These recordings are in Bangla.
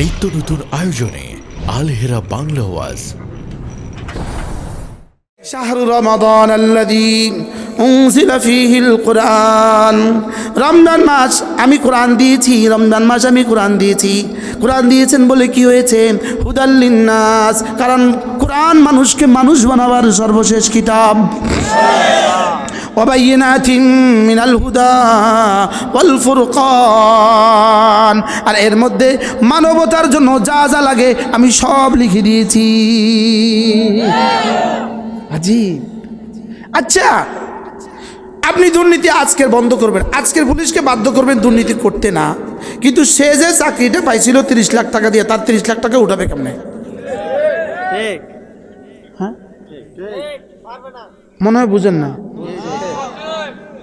নিত্য নতুন আয়োজনে আলহেরা বাংলা ওয়াজ شهر رمضان الذي أنزل فيه القرآن রমজান মাস আমি কোরআন দিয়েছি রমজান মাস আমি কোরআন দিয়েছি কোরআন দিয়েছেন বলে কি হয়েছে হুদাল্লিন্নাস কারণ কোরআন মানুষকে মানুষ বানাবার সর্বশেষ কিতাব وبينات من الهدى والفرقان আর এর মধ্যে মানবতার জন্য যা যা লাগে আমি সব লিখে দিয়েছি আজিব আচ্ছা আপনি দুর্নীতি আজকের বন্ধ করবেন আজকের পুলিশকে বাধ্য করবেন দুর্নীতি করতে না কিন্তু সে যে চাকরিটা পাইছিল তিরিশ লাখ টাকা দিয়ে তার তিরিশ লাখ টাকা উঠাবে কেমনে হ্যাঁ মনে হয় বুঝেন না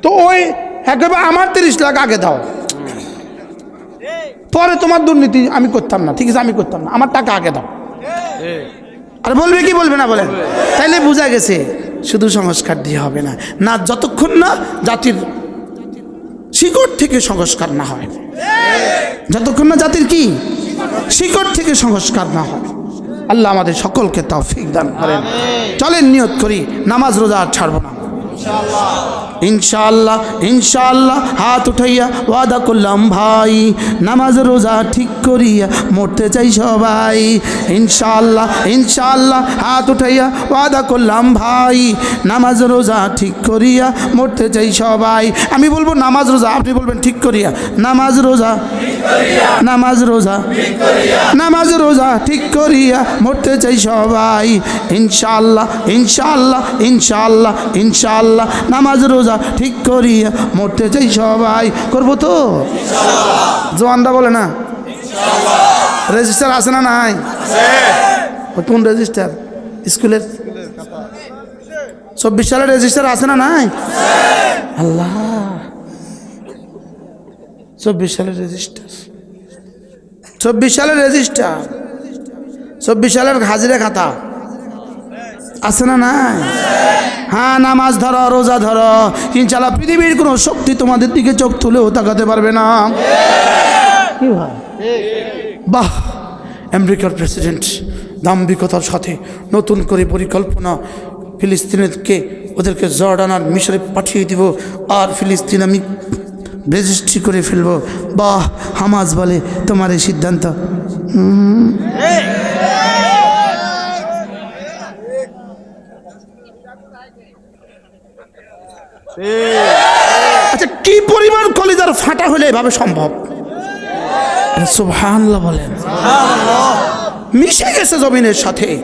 তো ওই একেবারে আমার তিরিশ লাখ আগে দাও। পরে তোমার দুর্নীতি আমি করতাম না, ঠিক আছে, আমি করতাম না, আমার টাকা আগে দাও। আর বলবে কি বলবে না বলেন তাইলে বোঝা গেছে, শুধু সংস্কার দিয়ে হবে না না যতক্ষণ না জাতির শিকড় থেকে সংস্কার না হয়। যতক্ষণ না জাতির কি? শিকড় থেকে সংস্কার না হয়। আল্লাহ আমাদের সকলকে তৌফিক দান করেন। চলেন নিয়ত করি, নামাজ রোজা আর ছাড়বো না। ইনশাআল্লাহ। ইনশাআল্লাহ হাত উঠাইয়া ওয়াদা করলাম, ভাই, নামাজ, রোজা ঠিক করিয়া মরতে চাই সবাই। ইনশাআল্লাহ ইনশাআল্লাহ। হাত উঠাইয়া ওয়াদা করলাম, ভাই, নামাজ, রোজা ঠিক করিয়া মরতে চাই সবাই। আমি বলব, নামাজ, রোজা, আপনি বলবেন ঠিক করিয়া। নামাজ, রোজা নামাজ রোজা নামাজ, রোজা ঠিক করিয়া মরতে চাই সবাই। ইনশাআল্লাহ ইনশাআল্লাহ ইনশাআল্লাহ ইনশাআল্লাহ। নামাজ, রোজা ঠিক করিয়া মরতে চাই সবাই। করব তো? জোয়ানরা বলে না? রেজিস্টার আছে না নাই? কোন রেজিস্টার? স্কুলের? চব্বিশ সালের রেজিস্টার আছে না নাই? আল্লাহ। চব্বিশ সালের রেজিস্টার। চব্বিশ সালের রেজিস্টার। চব্বিশ সালের হাজিরা খাতা। আছে না নাই? হ্যাঁ নামাজ ধরো রোজা ধরো। ইনশাল্লাহ পৃথিবীর কোনো শক্তি তোমাদের দিকে চোখ তুলেও তাকাতে পারবে না। কি ভাই? বাহ আমেরিকার প্রেসিডেন্ট দাম্ভিকতার সাথে নতুন করে পরিকল্পনা ফিলিস্তিনেরকে ওদেরকে জর্ডান আর মিশরে পাঠিয়ে দিব আর ফিলিস্তিন আমি রেজিস্ট্রি করে ফেলব। বাহ হামাজ বলে তোমার এই সিদ্ধান্ত। আচ্ছা কি পরিমাণ কলিজার ফাটা হলে এভাবে সম্ভব? সুবহানাল্লাহ বলেন। মিশে গেছে জমিনের সাথে।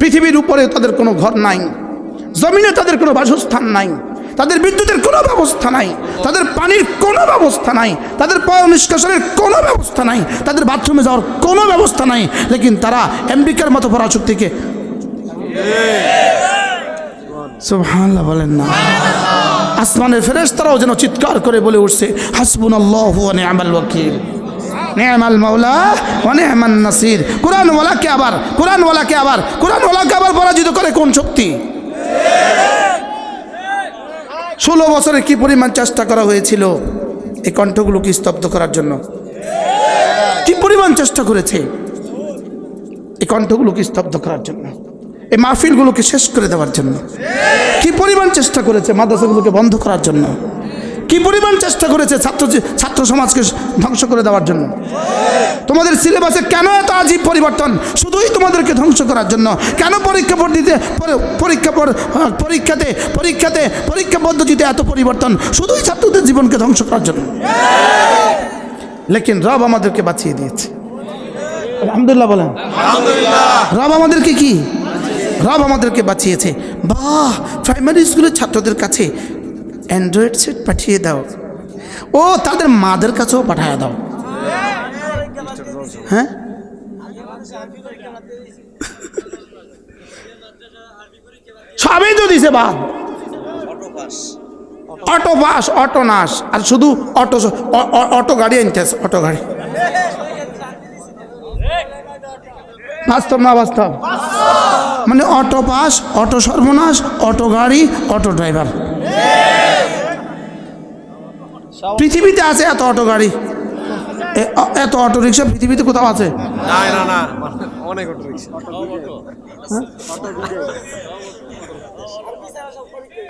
পৃথিবীর উপরে তাদের কোনো ঘর নাই। জমিনে তাদের কোনো বাসস্থান নাই। তাদের বিদ্যুতের কোনো ব্যবস্থা নাই। তাদের পানির কোনো ব্যবস্থা নাই। তাদের পয় নিষ্কাশনের কোনো ব্যবস্থা নাই। তাদের বাথরুমে যাওয়ার কোনো ব্যবস্থা নাই। লেকিন তারা আমেরিকার মতো পরাশক্তিকে সুবহানাল্লাহ বলেন না। আসমানের ফেরেশতারাও যেন চিৎকার করে বলে উঠছে হাসবুন আল্লাহ নিয়ামাল ওয়াকিল। মাওলা নাসির। আবার আবার আবার পরাজিত করে কোন শক্তি? ষোলো বছরে কি পরিমাণ চেষ্টা করা হয়েছিল এই কণ্ঠগুলোকে স্তব্ধ করার জন্য? কি পরিমাণ চেষ্টা করেছে এই কণ্ঠগুলোকে স্তব্ধ করার জন্য? এই মাহফিলগুলোকে শেষ করে দেওয়ার জন্য। কি পরিমাণ চেষ্টা করেছে মাদ্রাসাগুলোকে বন্ধ করার জন্য? কি পরিমাণ চেষ্টা করেছে ছাত্র ছাত্র সমাজকে ধ্বংস করে দেওয়ার জন্য? তোমাদের সিলেবাসে কেন এত আজীব পরিবর্তন? শুধুই তোমাদেরকে ধ্বংস করার জন্য। কেন পরীক্ষা পদ্ধতিতে পরে- পরীক্ষা পর- পরীক্ষাতে পরীক্ষাতে পরীক্ষা পদ্ধতিতে এত পরিবর্তন? শুধুই ছাত্রদের জীবনকে ধ্বংস করার জন্য। লেকিন রব আমাদেরকে বাঁচিয়ে দিয়েছে। আলহামদুলিল্লাহ বলেন। রব আমাদেরকে কি? রব আমাদেরকে বাঁচিয়েছে। বাহ প্রাইমারি স্কুলের ছাত্রদের কাছে অ্যান্ড্রয়েড সেট পাঠিয়ে দাও। ও, তাদের মাদের কাছেও পাঠিয়ে দাও। হ্যাঁ? সবই তো দিছে বাদ। অটো পাস, অটো নাস। আর শুধু অটো অটো গাড়ি আনতেছে অটো গাড়ি। বাস্তব না বাস্তব? মানে অটো পাস অটো সর্বনাশ অটো গাড়ি অটো ড্রাইভার। পৃথিবীতে আছে এত অটো গাড়ি? এত অটো রিক্সা পৃথিবীতে কোথাও আছে? অনেক অটো রিক্সা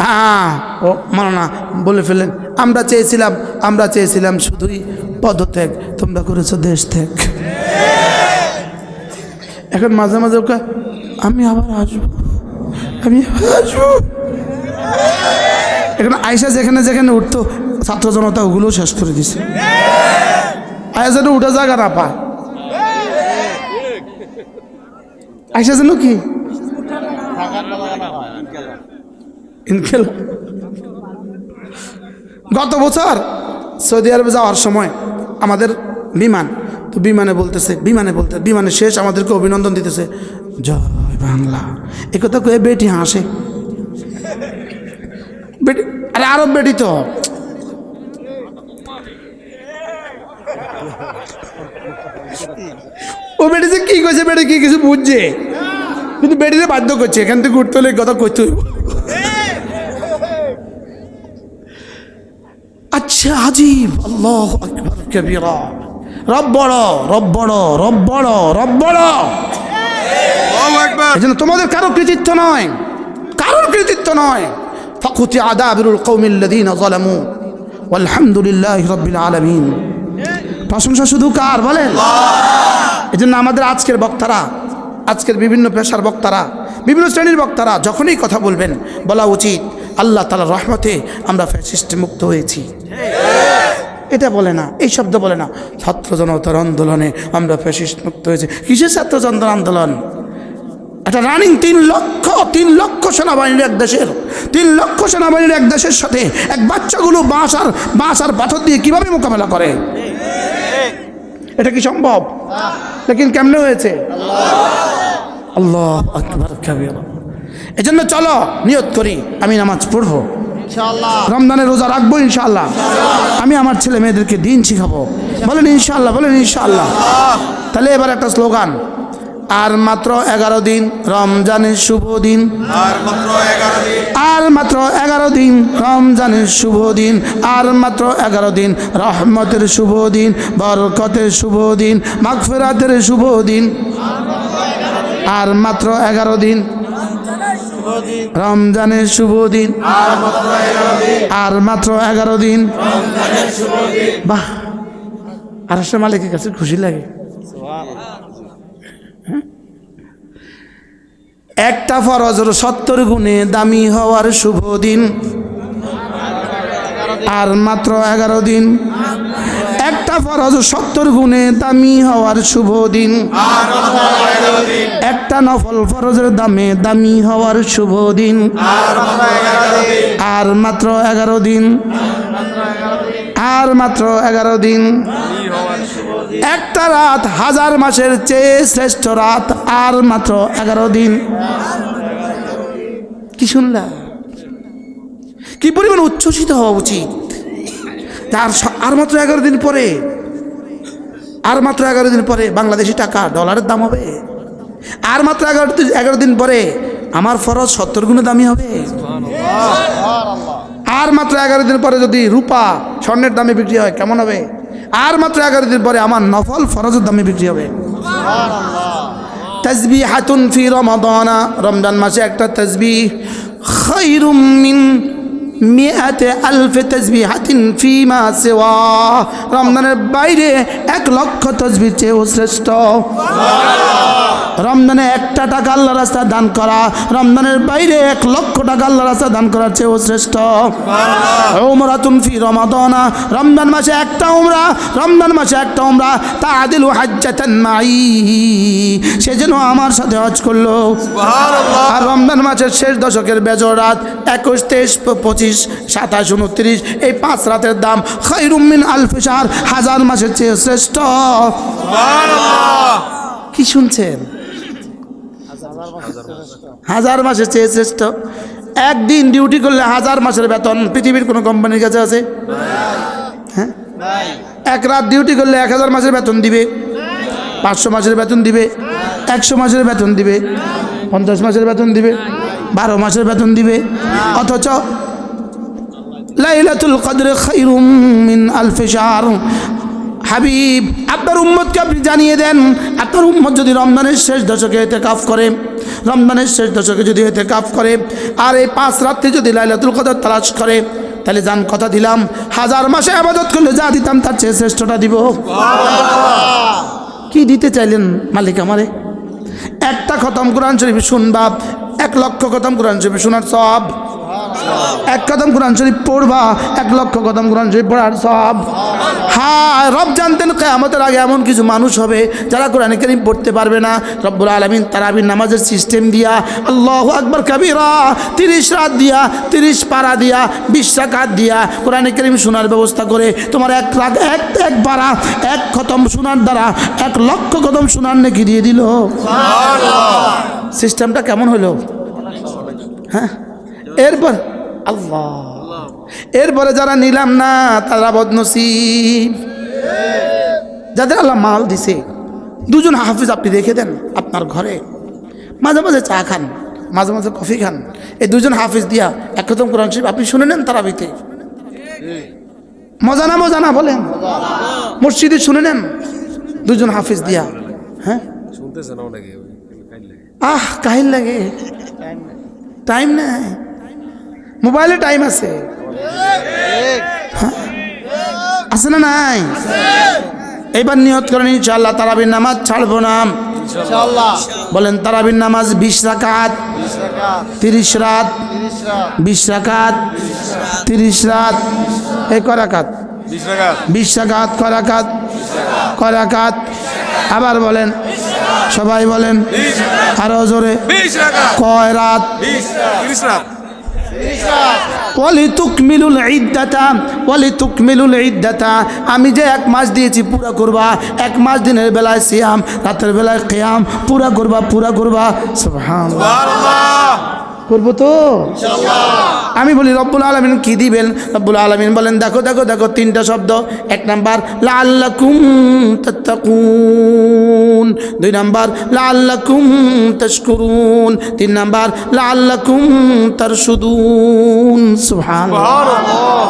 হ্যাঁ ও মানো না বলে ফেললেন আমরা চেয়েছিলাম আমরা চেয়েছিলাম শুধুই পদ পদত্যাগ তোমরা করেছ দেশ ত্যাগ। এখন মাঝে মাঝে ওকে আমি আবার আসব। আমি আসব। এখন আয়সা যেখানে যেখানে উঠতো, ছাত্র জনতা ওগুলো শেষ করে দিছে। আয়সা যেন উঠে জায়গা না পায়। আয়সা যেন কি? ইনকেল। গত বছর সৌদি আরবে যাওয়ার সময় আমাদের বিমান তো বিমানে বলতেছে, বিমানে বলতে, বিমানে শেষ আমাদেরকে অভিনন্দন দিতেছে। জয় বাংলা। এ কথা কয়ে বেটি হাসে। বেটি, আরে আরব বেটি তো। ও বেটি যে কি কইছে, বেটি কি কিছু বুঝছে? কিন্তু বেটিতে বাধ্য করছে, এখান থেকে উঠতে হলে কথা হইব। আচ্ছা আজিব। আল্লাহ আকবর, কবিরা। রব বড় রব বড় রব বড় রব বড় এই জন্য তোমাদের কারও কৃতিত্ব নয়। কারোর কৃতিত্ব নয়। ফকুতি আদাবিরুল কৌমিল্লাদিন জলামু আলহামদুলিল্লাহ রব্বিল আলমিন। প্রশংসা শুধু কার বলেন? এই জন্য আমাদের আজকের বক্তারা আজকের বিভিন্ন পেশার বক্তারা বিভিন্ন শ্রেণির বক্তারা যখনই কথা বলবেন বলা উচিত আল্লাহ তালা রহমতে আমরা ফ্যাসিস্ট মুক্ত হয়েছি। এটা বলে না, এই শব্দ বলে না। ছাত্র জনতার আন্দোলনে আমরা ফ্যাসিস্ট মুক্ত হয়েছি। কিসের ছাত্র জনতার আন্দোলন? একটা রানিং তিন লক্ষ তিন লক্ষ সেনাবাহিনীর এক দেশের, তিন লক্ষ সেনাবাহিনীর এক দেশের সাথে এক বাচ্চাগুলো বাঁশ আর বাঁশ আর পাথর দিয়ে কীভাবে মোকাবেলা করে? এটা কি সম্ভব? লেকিন কেমনে হয়েছে? আল্লাহ আকবর, কাবির। এজন্য চলো, নিয়ত করি, আমি নামাজ পড়ব। রমজানের রোজা রাখব ইনশাআল্লাহ। আমি আমার ছেলে মেয়েদেরকে দিন শিখাবো। বলেন ইনশাল্লাহ বলেন ইনশাল্লাহ তাহলে এবার একটা স্লোগান। আর মাত্র এগারো দিন রমজানের শুভ দিন। আর মাত্র এগারো দিন। আর মাত্র এগারো দিন রমজানের শুভ দিন। আর মাত্র এগারো দিন রহমতের শুভ দিন বরকতের শুভ দিন মাগফেরাতের শুভ দিন। আর মাত্র এগারো দিন রমজানের শুভ দিন। আর মাত্র এগারো দিন। বাহ। আর মালিকের কাছে খুশি লাগে। একটা ফরজর সত্তর গুণে দামি হওয়ার শুভ দিন আর মাত্র এগারো দিন। একটা ফরজ সত্তর গুণে দামি হওয়ার শুভ দিন। একটা নফল ফরজের দামে দামি হওয়ার শুভ দিন? আর মাত্র এগারো দিন। আর মাত্র এগারো দিন। একটা রাত হাজার মাসের চেয়ে শ্রেষ্ঠ রাত আর মাত্র এগারো দিন। কি শুনলা? কি পরিমাণ উচ্ছ্বসিত হওয়া উচিত? তার আর মাত্র এগারো দিন পরে, আর মাত্র এগারো দিন পরে বাংলাদেশি টাকা, ডলারের দাম হবে। আর মাত্র এগারো এগারো দিন পরে আমার ফরজ সত্তর গুণে দামি হবে। আর মাত্র এগারো দিন পরে যদি রূপা স্বর্ণের দামে বিক্রি হয়, কেমন হবে? আর মাত্র এগারো দিন পরে আমার নফল ফরজের দামে বিক্রি হবে। তসবি হাতুন ফি রমাদানা, রমজান মাসে একটা তসবি খৈরুম মিন মিয়াতে আলফে তসবি হাতিন ফিমা সেওয়া। রমজানের বাইরে এক লক্ষ তসবির চেয়েও শ্রেষ্ঠ। রমজানে একটা টাকা আল্লাহ রাস্তা দান করা রমজানের বাইরে এক লক্ষ টাকা আল্লাহ রাস্তা দান করার চেয়েও শ্রেষ্ঠ। ওমরাতুন ফি রমাদানা। রমজান মাসে একটা উমরা রমজান মাসে একটা উমরা। তা আদিল হাজ্জাতান মাই সে যেন আমার সাথে হজ করল। আর রমজান মাসের শেষ দশকের বেজর রাত একুশ তেইশ পঁচিশ সাতাশ উনত্রিশ এই পাঁচ রাতের দাম খৈরুমিন আলফিসার হাজার মাসের চেয়ে শ্রেষ্ঠ। কি শুনছেন? হাজার মাসের চেয়ে শ্রেষ্ঠ। একদিন ডিউটি করলে হাজার মাসের বেতন পৃথিবীর কোনো কোম্পানির কাছে আছে? হ্যাঁ? এক রাত ডিউটি করলে এক হাজার মাসের বেতন দিবে। পাঁচশো মাসের বেতন দিবে। একশো মাসের বেতন দিবে। পঞ্চাশ মাসের বেতন দিবে। বারো মাসের বেতন দিবে। অথচ লাইলাতুল কদর খাইরুম মিন আলফে শাহর হাবিব আপনার উম্মতকে আপনি জানিয়ে দেন আপনার উম্মত যদি রমজানের শেষ দশকে এতে কাফ করে রমজানের শেষ দশকে যদি এতে কাফ করে আর এই পাঁচ রাত্রি যদি লাইলাতুল কদর তালাশ করে তাহলে যান কথা দিলাম হাজার মাসে আবাদত করলে যা দিতাম তার চেয়ে শ্রেষ্ঠটা দিব। কি দিতে চাইলেন মালিক আমারে? একটা খতম কোরআন শরীফ শুনবা এক লক্ষ খতম কোরআন শরীফ শোনার সব এক কদম কোরআন শরীফ পড়বা এক লক্ষ কদম কোরআন শরীফ পড়ার সব হ্যাঁ রব জানতেন কেয়ামতের আগে এমন কিছু মানুষ হবে যারা কোরআন করিম পড়তে পারবে না। রব্বুল আলমিন তারাবির নামাজের সিস্টেম দিয়া আল্লাহ আকবর কবিরা তিরিশ রাত দিয়া তিরিশ পারা দিয়া বিশ রাকাত দিয়া কোরআন করিম শোনার ব্যবস্থা করে তোমার এক রাত এক এক পাড়া এক খতম শোনার দ্বারা এক লক্ষ কদম শোনার নাকি দিয়ে দিল। সিস্টেমটা কেমন হলো? হ্যাঁ? এরপর আল্লাহ। এরপরে যারা নিলাম না তারা বদনসিব। যাদের আল্লাহ মাল দিছে দুজন হাফিজ আপনি রেখে দেন আপনার ঘরে। মাঝে মাঝে চা খান মাঝে মাঝে কফি খান। এই দুজন হাফিজ দিয়া এক খতম কোরআন শরীফ আপনি শুনে নেন তারাবিতে। মজা না মজা না বলেন? মসজিদে শুনে নেন দুজন হাফিজ দিয়া। হ্যাঁ? আহ কাহিল লাগে। টাইম নাই। মোবাইলে টাইম আছে? আছে না নাই? এবার নিয়ত করেন ইনশাআল্লাহ তারাবির নামাজ ছাড়বো না। বলেন তারাবির নামাজ বিশ রাকাত তিরিশ রাত বিশ রাকাত তিরিশ রাত এই করাকাত বিশ রাকাত। করাকাত করাকাত আবার বলেন সবাই বলেন আরও জোরে কয় রাত। ইদ্দাতা আমি যে এক মাস দিয়েছি পুরা করবা। এক মাস দিনের বেলায় সিয়াম রাতের বেলায় খেয়াম পুরা করবা পুরা করবা। সুবহানাল্লাহ। করব তো? আমি বলি রব্বুল আলমিন কি দিবেন? রব্বুল আলমিন বলেন দেখো দেখো দেখো তিনটা শব্দ। এক নাম্বার লাল্লাকুম তাত্তাকুন। দুই নাম্বার লাল্লাকুম তাশকুরুন। তিন নাম্বার লাল্লাকুম তারশুদুন। সুবহানাল্লাহ।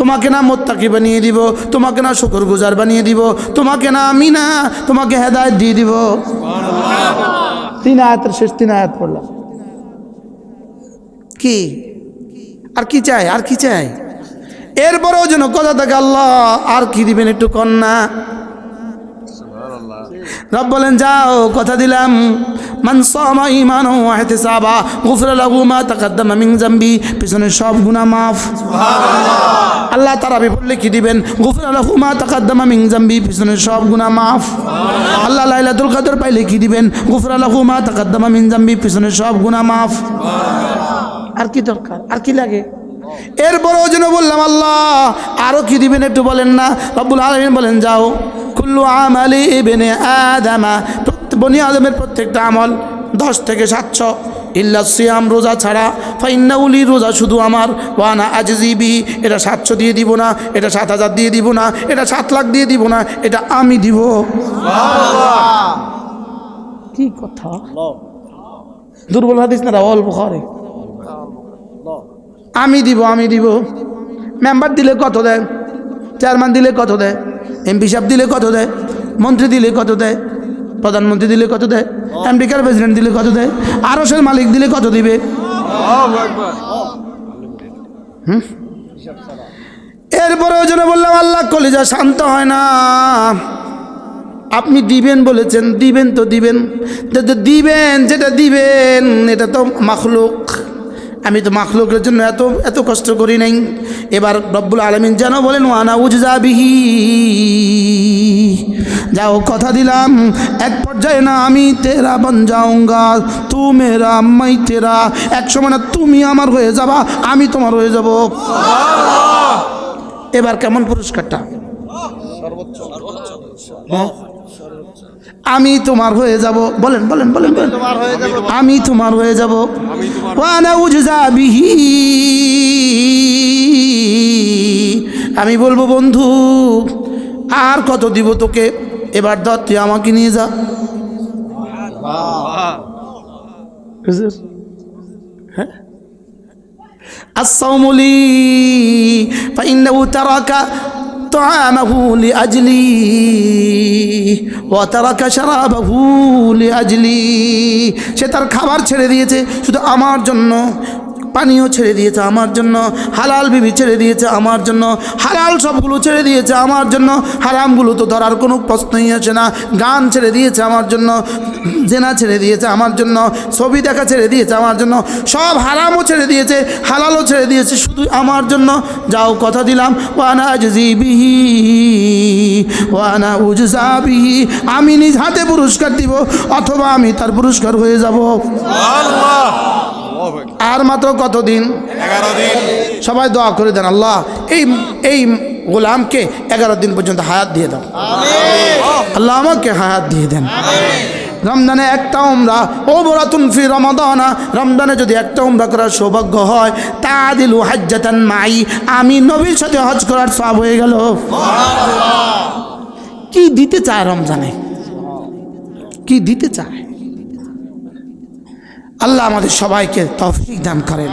তোমাকে না মোত্তাকি বানিয়ে দিব তোমাকে না শুকর গুজার বানিয়ে দিব তোমাকে না আমি না তোমাকে হেদায়ত দিয়ে দিব। তিন আয়াতের শেষ তিন আয়াত পড়লাম। কি? আর কি চাই আর কি চাই এরপরেও যেন কথা থাকে আল্লাহ আর কি দিবেন একটু কন্যা রব বলেন যাও কথা দিলাম। মান সামা ঈমান ওয়া ইহতিসাবা গুফরা লাহু মা তাকাদ্দামা মিন জামবি পিছনে সব গুনাহ মাফ। আল্লাহ তারাবি বললে কি দিবেন? গুফরা লাহু মা তাকাদ্দামা মিন জামবি পিছনে সব গুনাহ আল্লাহ লাইলাতুল কদর পাইলে কি দিবেন? গুফরা লাহু মা তাকাদ্দামা মিন জামবি পিছনে সব গুনাহ আর কি দরকার? আর কি লাগে? এরপরেও যেন বললাম আল্লাহ আরও কি দিবেন একটু বলেন না? রব্বুল আলমিন বলেন যাও। কুল্লু আমালি বেনে আদামা বনি আদমের প্রত্যেকটা আমল দশ থেকে সাতশো। ইল্লা সিয়াম রোজা ছাড়া। ফাইন্নাউলি রোজা শুধু আমার। ওয়ানা আজিবি এটা সাতশো দিয়ে দিব না এটা সাত হাজার দিয়ে দিব না এটা সাত লাখ দিয়ে দিব না এটা আমি দিব। কি কথা? দুর্বল হাদিস না অল্প ঘরে আমি দিব আমি দিব। মেম্বার দিলে কত দেয়? চেয়ারম্যান দিলে কত দেয়? এমপি সাহেব দিলে কত দেয়? মন্ত্রী দিলে কত দেয়? প্রধানমন্ত্রী দিলে কত দেয়? আমেরিকার প্রেসিডেন্ট দিলে কত দেয়? আরসের মালিক দিলে কত দিবে? এরপরেও যেন বললাম, আল্লাহ কলিজা শান্ত হয় না। আপনি দিবেন বলেছেন, দিবেন তো দিবেন। দিবেন, যেটা দিবেন, এটা তো মাখলুক। আমি তো মাখলুকের জন্য এত এত কষ্ট করি নাই। এবার রব্বুল আলমিন যেন বলেন ওয়ানা উজা বিহি। যাও কথা দিলাম। এক পর্যায়ে না আমি তেরা বন যাওঙ্গা তু মেরা মাই তেরা। এক সময় না তুমি আমার হয়ে যাবা আমি তোমার হয়ে যাব। এবার কেমন পুরস্কারটা? হ্যাঁ? আমি তোমার হয়ে যাব বলেন বলেন বলেন বলেন আমি তোমার হয়ে যাব ওয়ানা উজজা বিহি আমি বলবো বন্ধু আর কত দিব তোকে এবার ধর তুই আমাকে নিয়ে যা হুজুর, হ্যাঁ الصوم لي فإنه ترك طعامه لأجلي وترك شرابه لأجلي সে তার খাবার ছেড়ে দিয়েছে শুধু আমার জন্য পানীয় ছেড়ে দিয়েছে আমার জন্য, হালাল বিবি ছেড়ে দিয়েছে আমার জন্য, হালাল সবগুলো ছেড়ে দিয়েছে আমার জন্য, হারামগুলো তো ধরার কোনো প্রশ্নই আসে না। গান ছেড়ে দিয়েছে আমার জন্য, জেনা ছেড়ে দিয়েছে আমার জন্য, ছবি দেখা ছেড়ে দিয়েছে আমার জন্য, সব হারামও ছেড়ে দিয়েছে, হালালও ছেড়ে দিয়েছে, শুধু আমার জন্য। যাও কথা দিলাম ওয়ানা বিহি ওয়ানা উজজা বিহি। আমি নিজ হাতে পুরস্কার দিব, অথবা আমি তার পুরস্কার হয়ে যাব। আল্লাহ। আর মাত্র কতদিন? সবাই দোয়া করে দেন আল্লাহ এই এই গোলামকে এগারো দিন পর্যন্ত হায়াত দিয়ে দাও। আল্লাহ আমাকে হায়াত দিয়ে দেন। রমজানে একটা উমরা ও বরাতুন ফি রমাদানা। রমজানে যদি একটা উমরা করার সৌভাগ্য হয় তা দিলু হাজ্জাতান মাই। আমি নবীর সাথে হজ করার সব হয়ে গেল। কি দিতে চায় রমজানে? কি দিতে চায়? আল্লাহ আমাদের সবাইকে তফিক দান করেন।